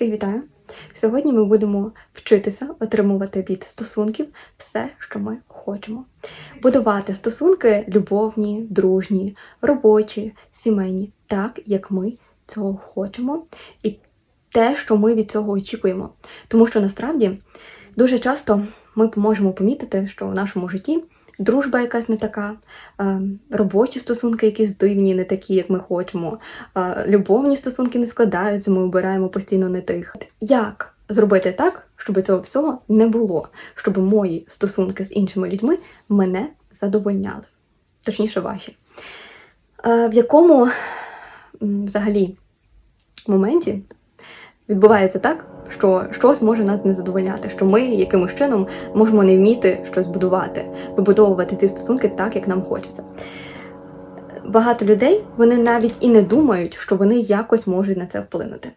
Всіх вітаю! Сьогодні ми будемо вчитися отримувати від стосунків все, що ми хочемо. Будувати стосунки любовні, дружні, робочі, сімейні, так як ми цього хочемо, і те, що ми від цього очікуємо. Тому що насправді дуже часто ми можемо помітити, що в нашому житті дружба якась не така, е, робочі стосунки якісь дивні, не такі, як ми хочемо, е, любовні стосунки не складаються, ми обираємо постійно не тих. Як зробити так, щоб цього всього не було, щоб мої стосунки з іншими людьми мене задовольняли? Точніше, ваші. Е, В якому взагалі моменті відбувається так, що щось може нас не задовольняти, що ми якимось чином можемо не вміти щось будувати, вибудовувати ці стосунки так, як нам хочеться. Багато людей вони навіть і не думають, що вони якось можуть на це вплинути.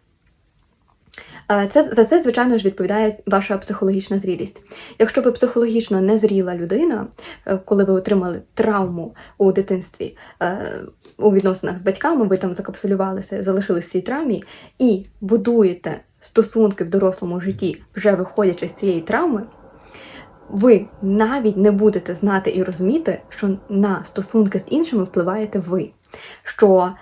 Е, Це, за це, звичайно ж, відповідає ваша психологічна зрілість. Якщо ви психологічно незріла людина, е, коли ви отримали травму у дитинстві е, у відносинах з батьками, ви там закапсулювалися, залишились в цій травмі, і будуєте стосунки в дорослому житті, вже виходячи з цієї травми, ви навіть не будете знати і розуміти, що на стосунки з іншими впливаєте ви. Що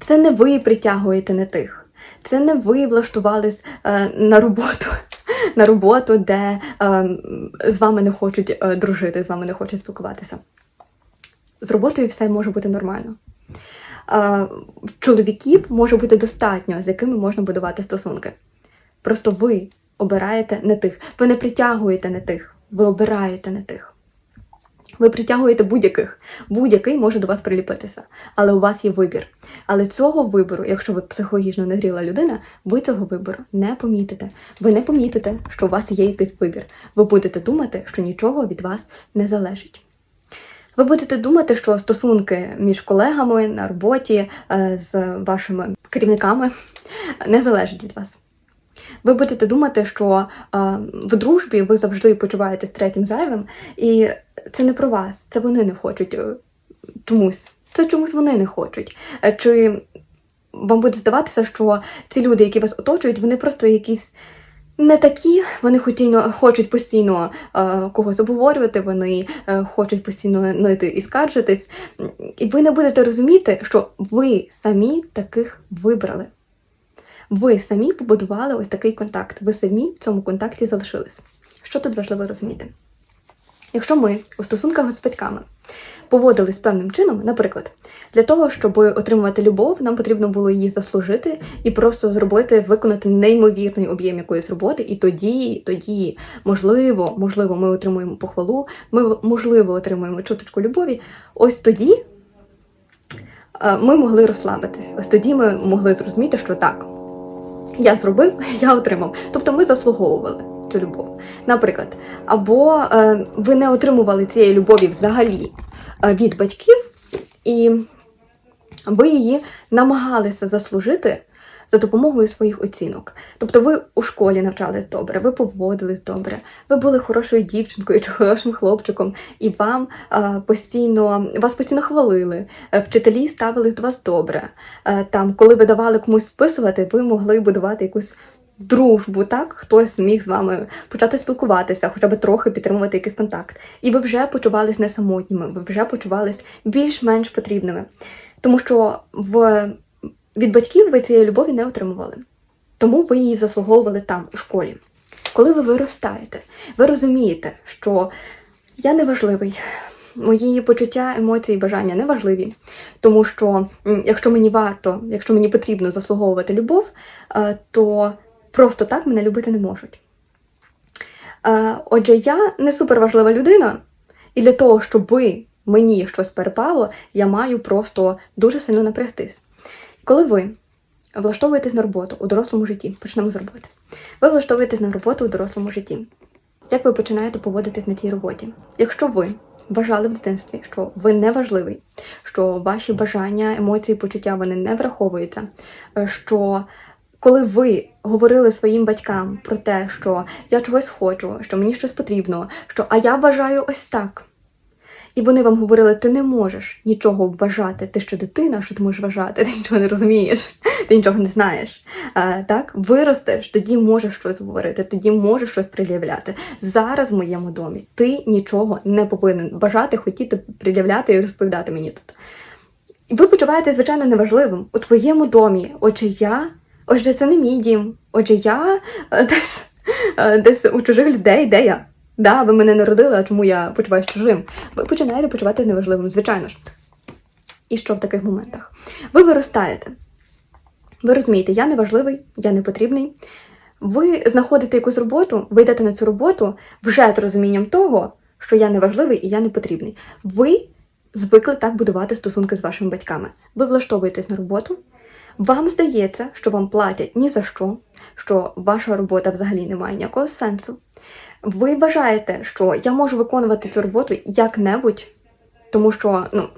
це не ви притягуєте не тих. Це не ви влаштувались е, на роботу, на роботу, де е, з вами не хочуть е, дружити, з вами не хочуть спілкуватися. З роботою все може бути нормально. Е, чоловіків може бути достатньо, з якими можна будувати стосунки. Просто ви обираєте не тих. Ви не притягуєте не тих, ви обираєте не тих. Ви притягуєте будь-яких, будь-який може до вас приліпитися, але у вас є вибір. Але цього вибору, якщо ви психологічно незріла людина, ви цього вибору не помітите. Ви не помітите, що у вас є якийсь вибір. Ви будете думати, що нічого від вас не залежить. Ви будете думати, що стосунки між колегами на роботі е, з вашими керівниками не залежать від вас. Ви будете думати, що е, в дружбі ви завжди почуваєтесь третім зайвим, і це не про вас, це вони не хочуть е, чомусь. Це чомусь вони не хочуть. Е, Чи вам буде здаватися, що ці люди, які вас оточують, вони просто якісь не такі, вони хотіно, хочуть постійно е, когось обговорювати, вони е, хочуть постійно нити і скаржитись. І ви не будете розуміти, що ви самі таких вибрали. Ви самі побудували ось такий контакт. Ви самі в цьому контакті залишились. Що тут важливо розуміти? Якщо ми у стосунках з батьками поводились певним чином, наприклад, для того, щоб отримувати любов, нам потрібно було її заслужити і просто зробити, виконати неймовірний об'єм якоїсь роботи, і тоді, тоді, можливо, можливо, ми отримуємо похвалу, ми можливо отримуємо чуточку любові. Ось тоді е, ми могли розслабитись. Ось тоді ми могли зрозуміти, що так, я зробив, я отримав. Тобто ми заслуговували цю любов. Наприклад, або е, ви не отримували цієї любові взагалі е, від батьків, і ви її намагалися заслужити за допомогою своїх оцінок. Тобто ви у школі навчались добре, ви поводились добре, ви були хорошою дівчинкою чи хорошим хлопчиком, і вам е, постійно вас постійно хвалили. Е, Вчителі ставились до вас добре. Е, там, коли ви давали комусь списувати, ви могли будувати якусь. Дружбу, так, хтось міг з вами почати спілкуватися, хоча б трохи підтримувати якийсь контакт. І ви вже почувались не самотніми, ви вже почувались більш-менш потрібними. Тому що в від батьків ви цієї любові не отримували. Тому ви її заслуговували там, у школі. Коли ви виростаєте, ви розумієте, що я не важливий, мої почуття, емоції, бажання не важливі. Тому що якщо мені варто, якщо мені потрібно заслуговувати любов, е, то просто так мене любити не можуть. Е, Отже, я не суперважлива людина, і для того, щоб мені щось перепало, я маю просто дуже сильно напрягтись. Коли ви влаштовуєтесь на роботу у дорослому житті, почнемо з роботи. Ви влаштовуєтесь на роботу у дорослому житті. Як ви починаєте поводитись на тій роботі? Якщо ви вважали в дитинстві, що ви не важливий, що ваші бажання, емоції, почуття вони не враховуються, е, що коли ви говорили своїм батькам про те, що я чогось хочу, що мені щось потрібно, що а я вважаю ось так. І вони вам говорили, ти не можеш нічого вважати, ти ще дитина, що ти можеш вважати, ти нічого не розумієш, ти нічого не знаєш. А, так, виростеш, тоді можеш щось говорити, тоді можеш щось пред'являти. Зараз в моєму домі ти нічого не повинен бажати, хотіти пред'являти і розповідати мені тут. І ви почуваєте, звичайно, неважливим у твоєму домі. Отже, я, отже, це не мій дім. Отже, я е, десь, е, десь у чужих людей, де я? Да, ви мене народили, а чому я почуваюся чужим? Ви починаєте почувати неважливим, звичайно ж. І що в таких моментах? Ви виростаєте. Ви розумієте, я неважливий, я не потрібний. Ви знаходите якусь роботу, ви йдете на цю роботу вже з розумінням того, що я неважливий і я не потрібний. Ви звикли так будувати стосунки з вашими батьками. Ви влаштовуєтесь на роботу. Вам здається, що вам платять ні за що, що ваша робота взагалі не має ніякого сенсу. Ви вважаєте, що я можу виконувати цю роботу як-небудь, тому що ну,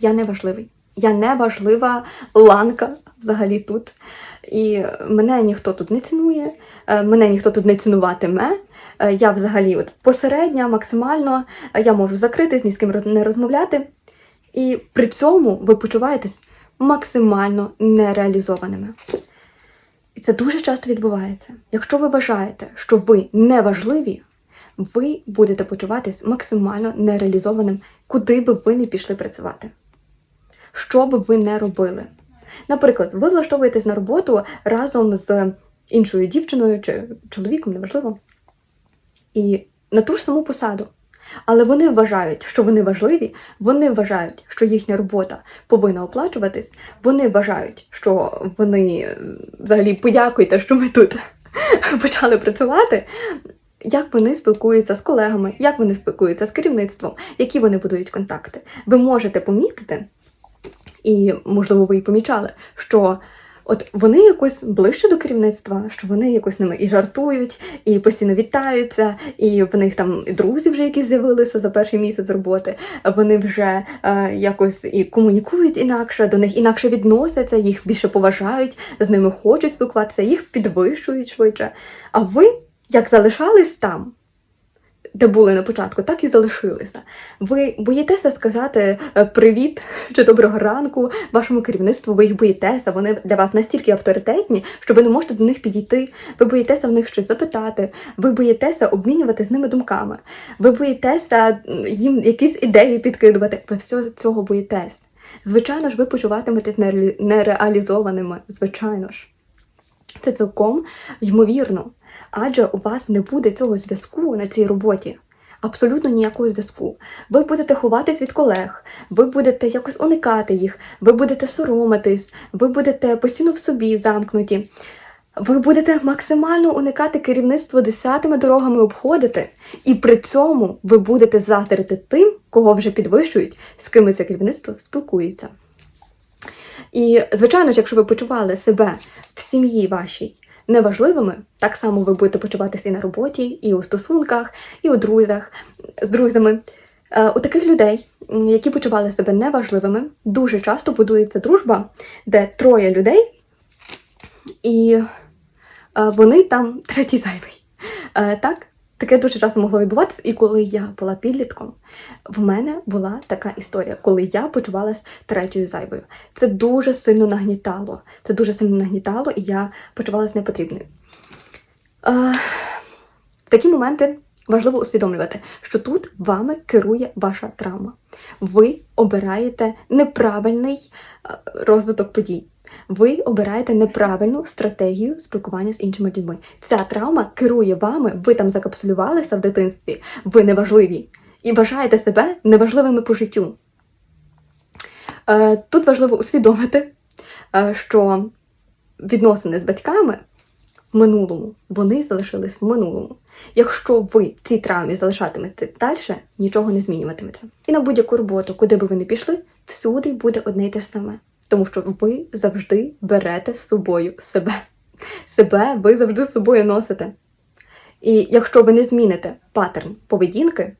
я не важливий. Я не важлива ланка взагалі тут. І мене ніхто тут не цінує, е, мене ніхто тут не цінуватиме. Е, Я взагалі от посередня, максимально, е, я можу закритись, ні з ким не розмовляти. І при цьому ви почуваєтесь максимально нереалізованими. І це дуже часто відбувається. Якщо ви вважаєте, що ви не важливі, ви будете почуватись максимально нереалізованим, куди би ви не пішли працювати. Що би ви не робили. Наприклад, ви влаштовуєтесь на роботу разом з іншою дівчиною чи чоловіком, неважливо, і на ту ж саму посаду. Але вони вважають, що вони важливі, вони вважають, що їхня робота повинна оплачуватись, вони вважають, що вони взагалі подякуйте, що ми тут почали працювати. Як вони спілкуються з колегами, як вони спілкуються з керівництвом, які вони будують контакти. Ви можете помітити, і, можливо, ви і помічали, що от вони якось ближче до керівництва, що вони якось ними і жартують, і постійно вітаються, і в них там друзі вже якісь з'явилися за перший місяць роботи. Вони вже е, якось і комунікують інакше, до них інакше відносяться, їх більше поважають, з ними хочуть спілкуватися, їх підвищують швидше. А ви як залишались там, де були на початку, так і залишилися. Ви боїтеся сказати е, привіт чи доброго ранку вашому керівництву, ви їх боїтеся, вони для вас настільки авторитетні, що ви не можете до них підійти. Ви боїтеся в них щось запитати, ви боїтеся обмінювати з ними думками, ви боїтеся їм якісь ідеї підкидувати. Ви всього цього боїтесь. Звичайно ж, ви почуватиметесь нере- нереалізованими, звичайно ж. Це цілком ймовірно, адже у вас не буде цього зв'язку на цій роботі. Абсолютно ніякого зв'язку. Ви будете ховатись від колег, ви будете якось уникати їх, ви будете соромитись, ви будете постійно в собі замкнуті. Ви будете максимально уникати керівництво десятими дорогами обходити, і при цьому ви будете заздрити тим, кого вже підвищують, з ким це керівництво спілкується. І, звичайно ж, якщо ви почували себе в сім'ї вашій неважливими, так само ви будете почуватися і на роботі, і у стосунках, і у друзях з друзями. Е, У таких людей, які почували себе неважливими, дуже часто будується дружба, де троє людей, і е, вони там третій зайвий. Е, Так, таке дуже часто могло відбуватися. І коли я була підлітком, в мене була така історія, коли я почувалася третьою зайвою. Це дуже сильно нагнітало. Це дуже сильно нагнітало, і я почувалася непотрібною. Е, такі моменти важливо усвідомлювати, що тут вами керує ваша травма. Ви обираєте неправильний е, розвиток подій. Ви обираєте неправильну стратегію спілкування з іншими людьми. Ця травма керує вами, ви там закапсулювалися в дитинстві, ви неважливі і вважаєте себе неважливими по життю. Е, Тут важливо усвідомити, е, що відносини з батьками в минулому, вони залишились в минулому. Якщо ви цій травмі залишатиметесь далі, нічого не змінюватиметься. І на будь-яку роботу, куди би ви не пішли, всюди буде одне й те ж саме. Тому що ви завжди берете з собою себе. Себе ви завжди з собою носите. І якщо ви не зміните паттерн поведінки,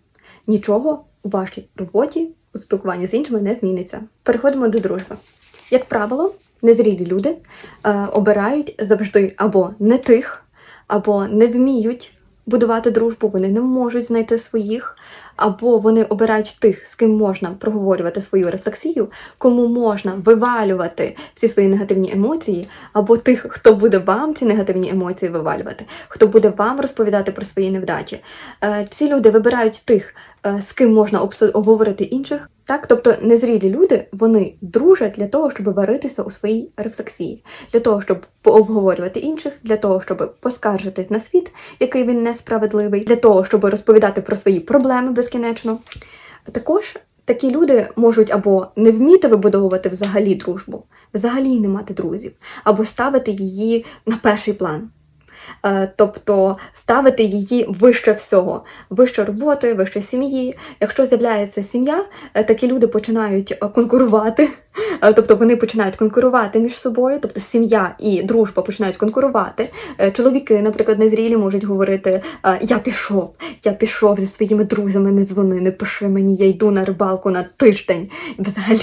нічого у вашій роботі, у спілкуванні з іншими не зміниться. Переходимо до дружби. Як правило, незрілі люди е, обирають завжди або не тих, або не вміють будувати дружбу, вони не можуть знайти своїх, або вони обирають тих, з ким можна проговорювати свою рефлексію, кому можна вивалювати всі свої негативні емоції, або тих, хто буде вам ці негативні емоції вивалювати, хто буде вам розповідати про свої невдачі. Е, Ці люди вибирають тих, з ким можна обговорити інших. Так, тобто незрілі люди вони дружать для того, щоб варитися у своїй рефлексії, для того, щоб пообговорювати інших, для того, щоб поскаржитись на світ, який він несправедливий, для того, щоб розповідати про свої проблеми безкінечно. Також такі люди можуть або не вміти вибудовувати взагалі дружбу, взагалі не мати друзів, або ставити її на перший план. Е, Тобто ставити її вище всього, вище роботи, вище сім'ї. Якщо з'являється сім'я, е, такі люди починають е, конкурувати, тобто вони починають конкурувати між собою, тобто сім'я і дружба починають конкурувати. Чоловіки, наприклад, незрілі можуть говорити: Я пішов, я пішов зі своїми друзями, не дзвони, не пиши мені, я йду на рибалку на тиждень. Взагалі.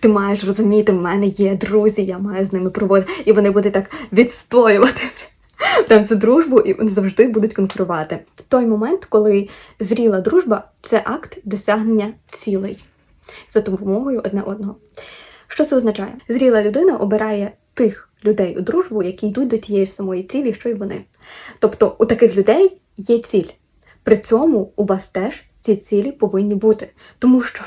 Ти маєш розуміти, в мене є друзі, я маю з ними проводити. І вони будуть так відстоювати прям цю дружбу, і вони завжди будуть конкурувати. В той момент, коли зріла дружба, це акт досягнення цілей за допомогою одне одного. Що це означає? Зріла людина обирає тих людей у дружбу, які йдуть до тієї ж самої цілі, що й вони. Тобто у таких людей є ціль. При цьому у вас теж ці цілі повинні бути. Тому що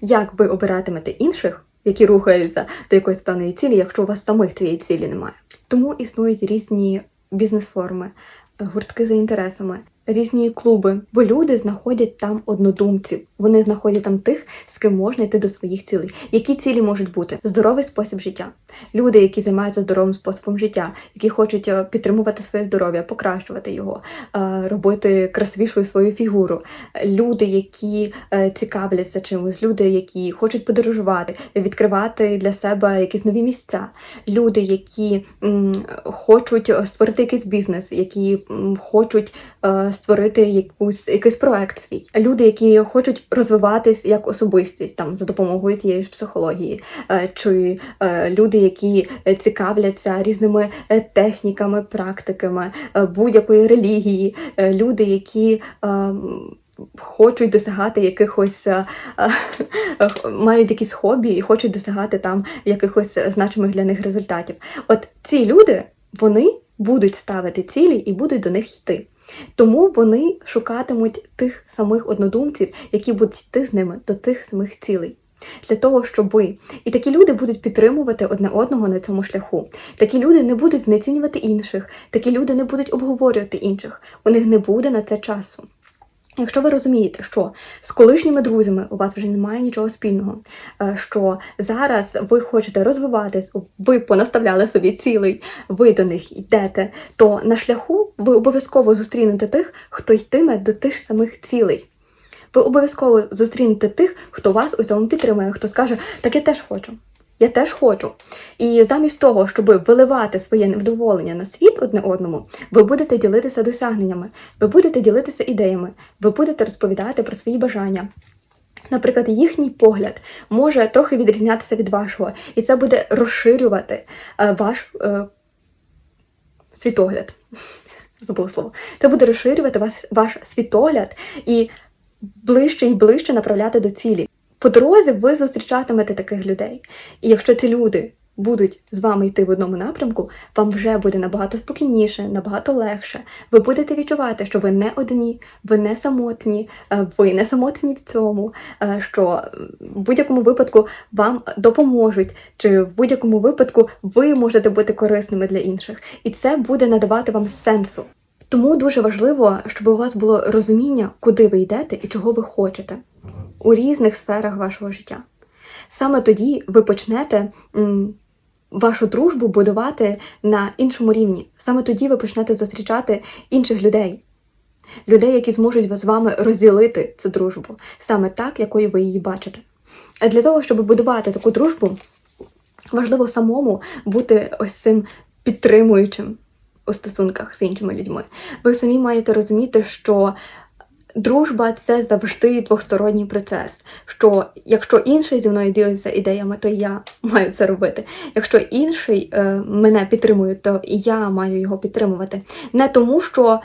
як ви обиратимете інших, які рухаються до якоїсь певної цілі, якщо у вас самих цієї цілі немає? Тому існують різні бізнес-форми, гуртки за інтересами, різні клуби, бо люди знаходять там однодумців. Вони знаходять там тих, з ким можна йти до своїх цілей. Які цілі можуть бути? Здоровий спосіб життя. Люди, які займаються здоровим способом життя, які хочуть е, підтримувати своє здоров'я, покращувати його, е, робити красивішою свою фігуру. Люди, які е, цікавляться чимось, люди, які хочуть подорожувати, відкривати для себе якісь нові місця. Люди, які хочуть створити якийсь бізнес, які хочуть створити якусь якийсь проект свій. Люди, які хочуть розвиватись як особистість там за допомогою тієї ж психології, е, чи е, люди, які цікавляться різними е, техніками, практиками будь-якої релігії, люди, які. Хочуть досягати якихось, мають якісь хобі і хочуть досягати там якихось значимих для них результатів. От ці люди, вони будуть ставити цілі і будуть до них йти. Тому вони шукатимуть тих самих однодумців, які будуть йти з ними до тих самих цілей. Для того, щоб і такі люди будуть підтримувати одне одного на цьому шляху. Такі люди не будуть знецінювати інших, такі люди не будуть обговорювати інших. У них не буде на це часу. Якщо ви розумієте, що з колишніми друзями у вас вже немає нічого спільного, е, що зараз ви хочете розвиватись, ви понаставляли собі цілий, ви до них йдете, то на шляху ви обов'язково зустрінете тих, хто йтиме до тих самих цілей. Ви обов'язково зустрінете тих, хто вас у цьому підтримує, хто скаже, так я теж хочу. Я теж хочу. І замість того, щоб виливати своє невдоволення на світ одне одному, ви будете ділитися досягненнями, ви будете ділитися ідеями, ви будете розповідати про свої бажання. Наприклад, їхній погляд може трохи відрізнятися від вашого, і це буде розширювати е, ваш е, світогляд. Забула слово. Це буде розширювати ваш, ваш світогляд і ближче і ближче направляти до цілі. По дорозі ви зустрічатимете таких людей. І якщо ці люди будуть з вами йти в одному напрямку, вам вже буде набагато спокійніше, набагато легше. Ви будете відчувати, що ви не одні, ви не самотні, е, ви не самотні в цьому, е, що в будь-якому випадку вам допоможуть, чи в будь-якому випадку ви можете бути корисними для інших. І це буде надавати вам сенсу. Тому дуже важливо, щоб у вас було розуміння, куди ви йдете і чого ви хочете у різних сферах вашого життя. Саме тоді ви почнете вашу дружбу будувати на іншому рівні. Саме тоді ви почнете зустрічати інших людей, людей, які зможуть з вами розділити цю дружбу, саме так, якою ви її бачите. Для того, щоб будувати таку дружбу, важливо самому бути ось цим підтримуючим у стосунках з іншими людьми. Ви самі маєте розуміти, що дружба це завжди двосторонній процес. Що якщо інший зі мною ділиться ідеями, то я маю це робити. Якщо інший е, мене підтримує, то і я маю його підтримувати. Не тому, що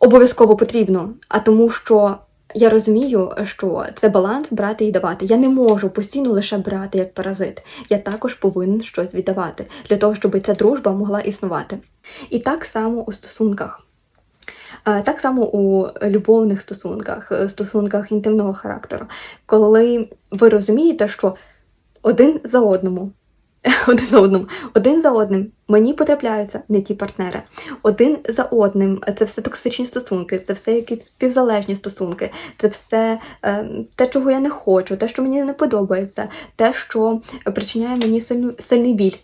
обов'язково потрібно, а тому, що Я розумію, що це баланс брати і давати. Я не можу постійно лише брати як паразит. Я також повинен щось віддавати для того, щоб ця дружба могла існувати. І так само у стосунках. Е, Так само у любовних стосунках, е, стосунках інтимного характеру, коли ви розумієте, що один за одному, один за одним, один за одним мені потрапляються не ті партнери. Один за одним це все токсичні стосунки, це все якісь співзалежні стосунки, це все е, те, чого я не хочу, те, що мені не подобається, те, що причиняє мені сильну, сильний біль.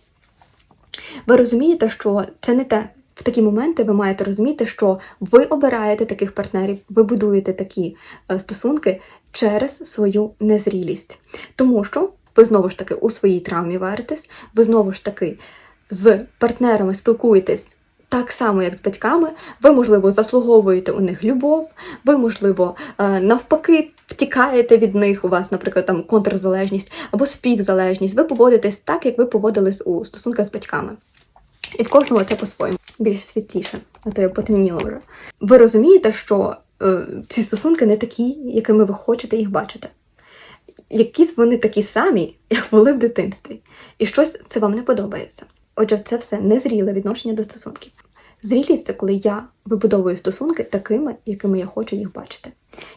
Ви розумієте, що це не те. В такі моменти ви маєте розуміти, що ви обираєте таких партнерів, ви будуєте такі е, стосунки через свою незрілість. Тому що ви знову ж таки у своїй травмі варитесь, ви знову ж таки з партнерами спілкуєтесь так само, як з батьками. Ви, можливо, заслуговуєте у них любов, ви, можливо, е, навпаки, втікаєте від них. У вас, наприклад, там контрзалежність або співзалежність. Ви поводитесь так, як ви поводились у стосунках з батьками. І в кожного це по-своєму більш світліше, а то я потемніла вже. Ви розумієте, що е, ці стосунки не такі, якими ви хочете їх бачити. Якісь вони такі самі, як були в дитинстві, і щось це вам не подобається. Отже, це все незріле відношення до стосунків. Зрілість це коли я вибудовую стосунки такими, якими я хочу їх бачити.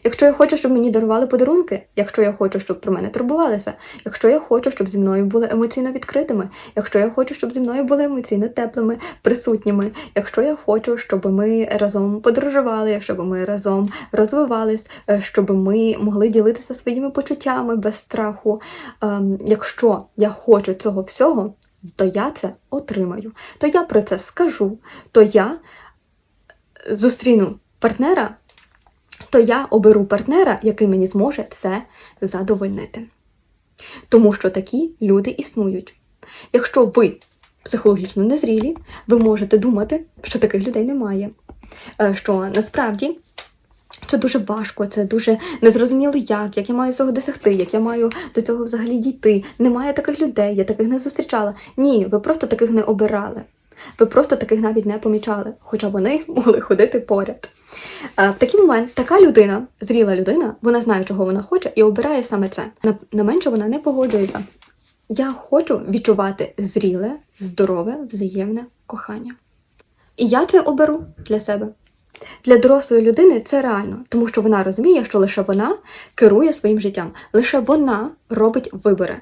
Якщо я хочу, щоб мені дарували подарунки, якщо я хочу, щоб про мене турбувалися, якщо я хочу, щоб зі мною були емоційно відкритими, якщо я хочу, щоб зі мною були емоційно теплими, присутніми, якщо я хочу, щоб ми разом подорожували, щоб ми разом розвивались, е, щоб ми могли ділитися своїми почуттями без страху. Ем, Якщо я хочу цього всього, то я це отримаю, то я про це скажу, то я зустріну партнера то я оберу партнера, який мені зможе це задовольнити. Тому що такі люди існують. Якщо ви психологічно незрілі, ви можете думати, що таких людей немає. Е, Що насправді це дуже важко, це дуже незрозуміло як, як я маю цього досягти, як я маю до цього взагалі дійти. Немає таких людей, я таких не зустрічала. Ні, ви просто таких не обирали. Ви просто таких навіть не помічали, хоча вони могли ходити поряд. Е, В такий момент така людина, зріла людина, вона знає, чого вона хоче, і обирає саме це. На, на менше вона не погоджується. Я хочу відчувати зріле, здорове, взаємне кохання. І я це оберу для себе. Для дорослої людини це реально, тому що вона розуміє, що лише вона керує своїм життям, лише вона робить вибори.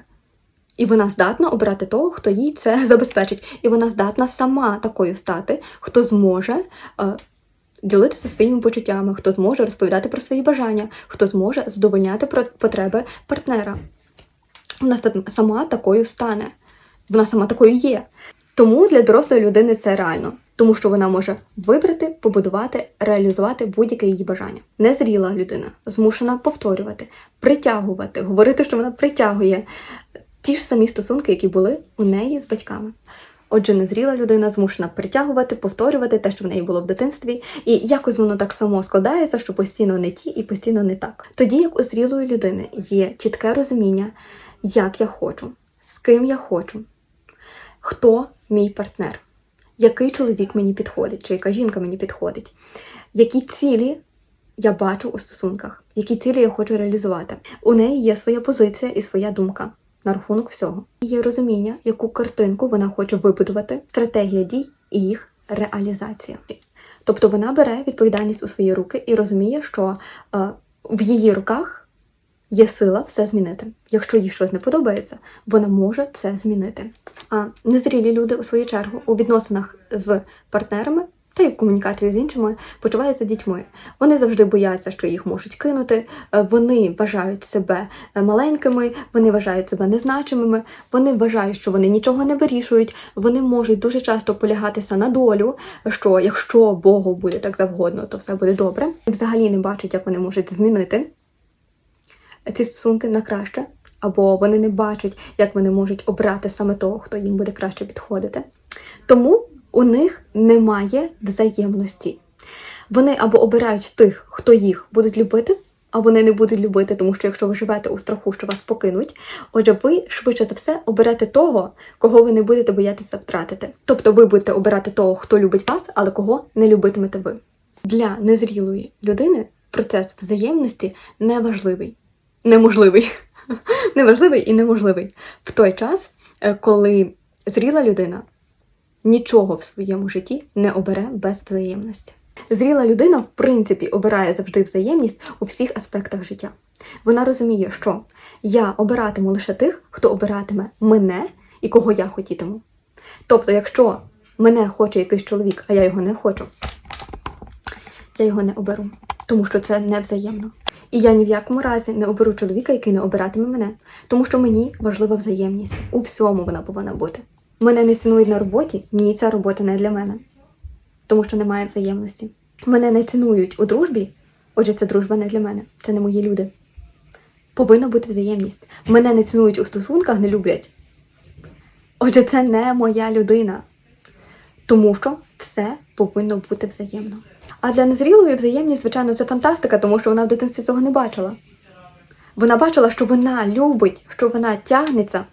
І вона здатна обрати того, хто їй це забезпечить. І вона здатна сама такою стати, хто зможе е, ділитися своїми почуттями, хто зможе розповідати про свої бажання, хто зможе задовольняти потреби партнера. Вона сама такою стане. Вона сама такою є. Тому для дорослої людини це реально, тому що вона може вибрати, побудувати, реалізувати будь-яке її бажання. Незріла людина змушена повторювати, притягувати, говорити, що вона притягує ті ж самі стосунки, які були у неї з батьками. Отже, незріла людина змушена притягувати, повторювати те, що в неї було в дитинстві, і якось воно так само складається, що постійно не ті і постійно не так. Тоді як у зрілої людини є чітке розуміння, як я хочу, з ким я хочу, хто мій партнер, який чоловік мені підходить, чи яка жінка мені підходить, які цілі я бачу у стосунках, які цілі я хочу реалізувати. У неї є своя позиція і своя думка на рахунок всього. Є розуміння, яку картинку вона хоче вибудувати, стратегія дій і їх реалізація. Тобто вона бере відповідальність у свої руки і розуміє, що е, в її руках є сила все змінити. Якщо їй щось не подобається, вона може це змінити. А незрілі люди, у свою чергу, у відносинах з партнерами та й в комунікації з іншими почуваються дітьми. Вони завжди бояться, що їх можуть кинути. Вони вважають себе маленькими, вони вважають себе незначимими, вони вважають, що вони нічого не вирішують. Вони можуть дуже часто полягатися на долю, що якщо Богу буде так завгодно, то все буде добре. Взагалі не бачать, як вони можуть змінити ці стосунки на краще, або вони не бачать, як вони можуть обрати саме того, хто їм буде краще підходити. Тому у них немає взаємності. Вони або обирають тих, хто їх будуть любити, а вони не будуть любити, тому що якщо ви живете у страху, що вас покинуть, отже, ви швидше за все оберете того, кого ви не будете боятися втратити. Тобто ви будете обирати того, хто любить вас, але кого не любитимете ви. Для незрілої людини процес взаємності неважливий. Неможливий. Неважливий і неможливий. В той час, е, коли зріла людина нічого в своєму житті не обере без взаємності. Зріла людина, в принципі, обирає завжди взаємність у всіх аспектах життя. Вона розуміє, що я обиратиму лише тих, хто обиратиме мене і кого я хотітиму. Тобто, якщо мене хоче якийсь чоловік, а я його не хочу, я його не оберу, тому що це не взаємно. І я ні в якому разі не оберу чоловіка, який не обиратиме мене, тому що мені важлива взаємність. У всьому вона повинна бути. Мене не цінують на роботі, ні, ця робота не для мене, тому що немає взаємності. Мене не цінують у дружбі, отже, ця дружба не для мене, це не мої люди. Повинна бути взаємність. Мене не цінують у стосунках, не люблять. Отже, це не моя людина. Тому що все повинно бути взаємно. А для незрілої взаємність, звичайно, це фантастика, тому що вона в дитинстві цього не бачила. Вона бачила, що вона любить, що вона тягнеться,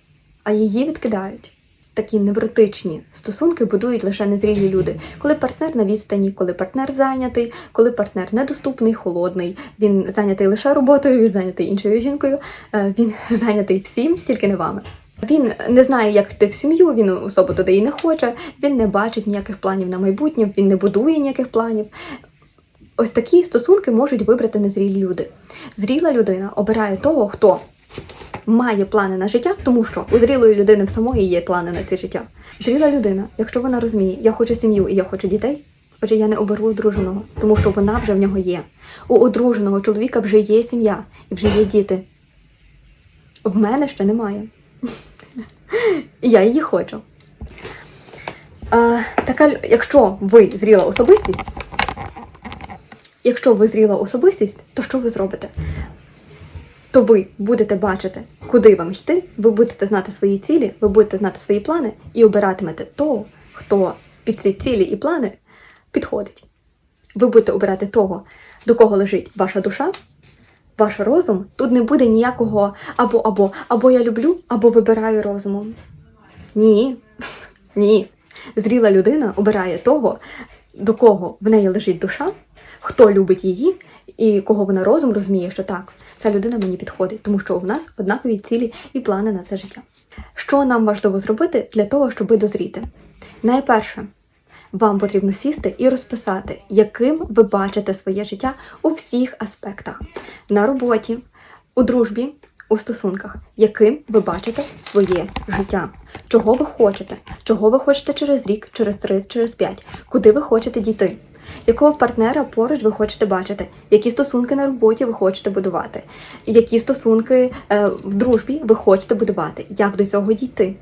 а її відкидають. Такі невротичні стосунки будують лише незрілі люди. Коли партнер на відстані, коли партнер зайнятий, коли партнер недоступний, холодний, він зайнятий лише роботою, він зайнятий іншою жінкою, е, він зайнятий всім, тільки не вами. Він не знає, як йти в сім'ю, він особо туди і не хоче, він не бачить ніяких планів на майбутнє, він не будує ніяких планів. Ось такі стосунки можуть вибрати незрілі люди. Зріла людина обирає того, хто має плани на життя, тому що у зрілої людини в самої є плани на це життя. Зріла людина, якщо вона розуміє, я хочу сім'ю і я хочу дітей, отже, я не оберу одруженого, тому що вона вже в нього є. У одруженого чоловіка вже є сім'я і вже є діти. В мене ще немає. Я її хочу. А, така, якщо ви зріла особистість, якщо ви зріла особистість, то що ви зробите? То ви будете бачити, куди вам йти, ви будете знати свої цілі, ви будете знати свої плани і обиратимете того, хто під ці цілі і плани підходить. Ви будете обирати того, до кого лежить ваша душа, ваш розум. Тут не буде ніякого або або, або я люблю, або вибираю розумом. Ні, ні. Зріла людина обирає того, до кого в неї лежить душа, хто любить її, і кого вона розум розуміє, що так, ця людина мені підходить, тому що в нас однакові цілі і плани на це життя. Що нам важливо зробити для того, щоб дозріти? Найперше, вам потрібно сісти і розписати, яким ви бачите своє життя у всіх аспектах: на роботі, у дружбі, у стосунках, яким ви бачите своє життя, чого ви хочете, чого ви хочете через рік, через три, через п'ять, куди ви хочете дійти. Якого партнера поруч ви хочете бачити, які стосунки на роботі ви хочете будувати, які стосунки е, в дружбі ви хочете будувати, як до цього дійти,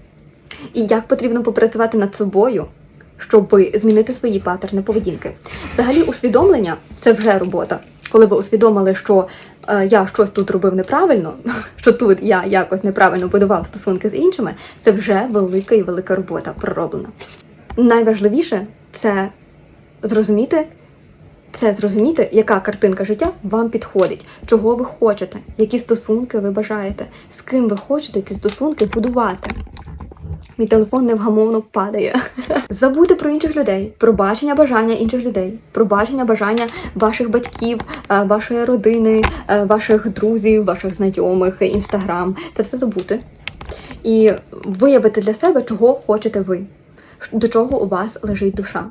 і як потрібно попрацювати над собою, щоб змінити свої паттерни поведінки. Взагалі, усвідомлення це вже робота. Коли ви усвідомили, що е, я щось тут робив неправильно, що тут я якось неправильно будував стосунки з іншими, це вже велика і велика робота пророблена. Найважливіше це зрозуміти, це зрозуміти, яка картинка життя вам підходить, чого ви хочете, які стосунки ви бажаєте, з ким ви хочете ці стосунки будувати. Мій телефон невгамовно падає. Забути про інших людей, про бачення бажання інших людей, про бачення бажання ваших батьків, е, вашої родини, е, ваших друзів, ваших знайомих, інстаграм. Це все забути. І виявити для себе, чого хочете ви, до чого у вас лежить душа.